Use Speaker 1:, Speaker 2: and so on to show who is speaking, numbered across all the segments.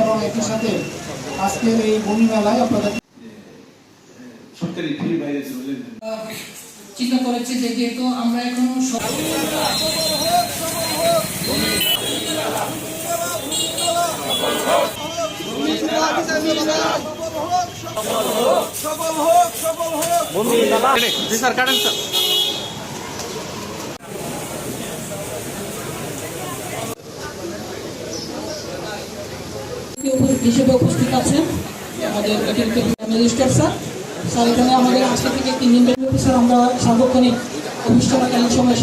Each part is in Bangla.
Speaker 1: এবং একই সাথে আজকের এই বমি মেলায় আপনাদের
Speaker 2: চিন্তা করেছে যে যেহেতু আমরা এখনও সব- হিসেবে উপস্থিত আছেন। আমাদের অতিরিক্ত ম্যাজিস্ট্রেট স্যার। স্যার এখানে আমাদের আজকে থেকে তিন দিন স্যার আমরা সার্বক্ষণিক অনুষ্ঠানকালীন সময়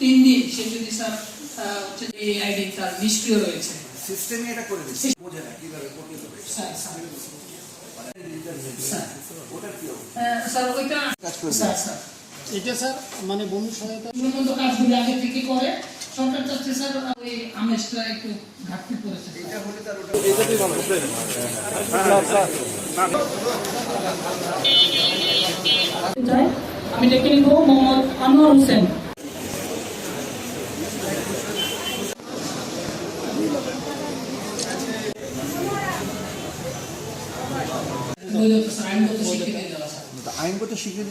Speaker 2: তিন দিন সে যদি স্যার এই আইডি তার নিষ্ক্রিয় রয়েছে।
Speaker 3: সিস্টেমে এটা করে দিচ্ছি। বোঝে না কীভাবে করতে হবে
Speaker 2: স্যার স্যার স্যার
Speaker 3: ওটা কি হবে
Speaker 2: আহ, স্যার ওইটা স্যার স্যার।
Speaker 1: এটা স্যার মানে বমি সহায়তা।
Speaker 2: উন্নত কাজগুলো আগে থেকে করে সরকার চাচ্ছে স্যার ওই আমেজটা একটু ঘাটতি পড়েছে।
Speaker 3: এটা হলে তার ওটা
Speaker 2: যায়। আমি ডেকে নিব মোহাম্মদ আনোয়ার হোসেন। আইনগত
Speaker 3: আইনগত স্বীকৃতি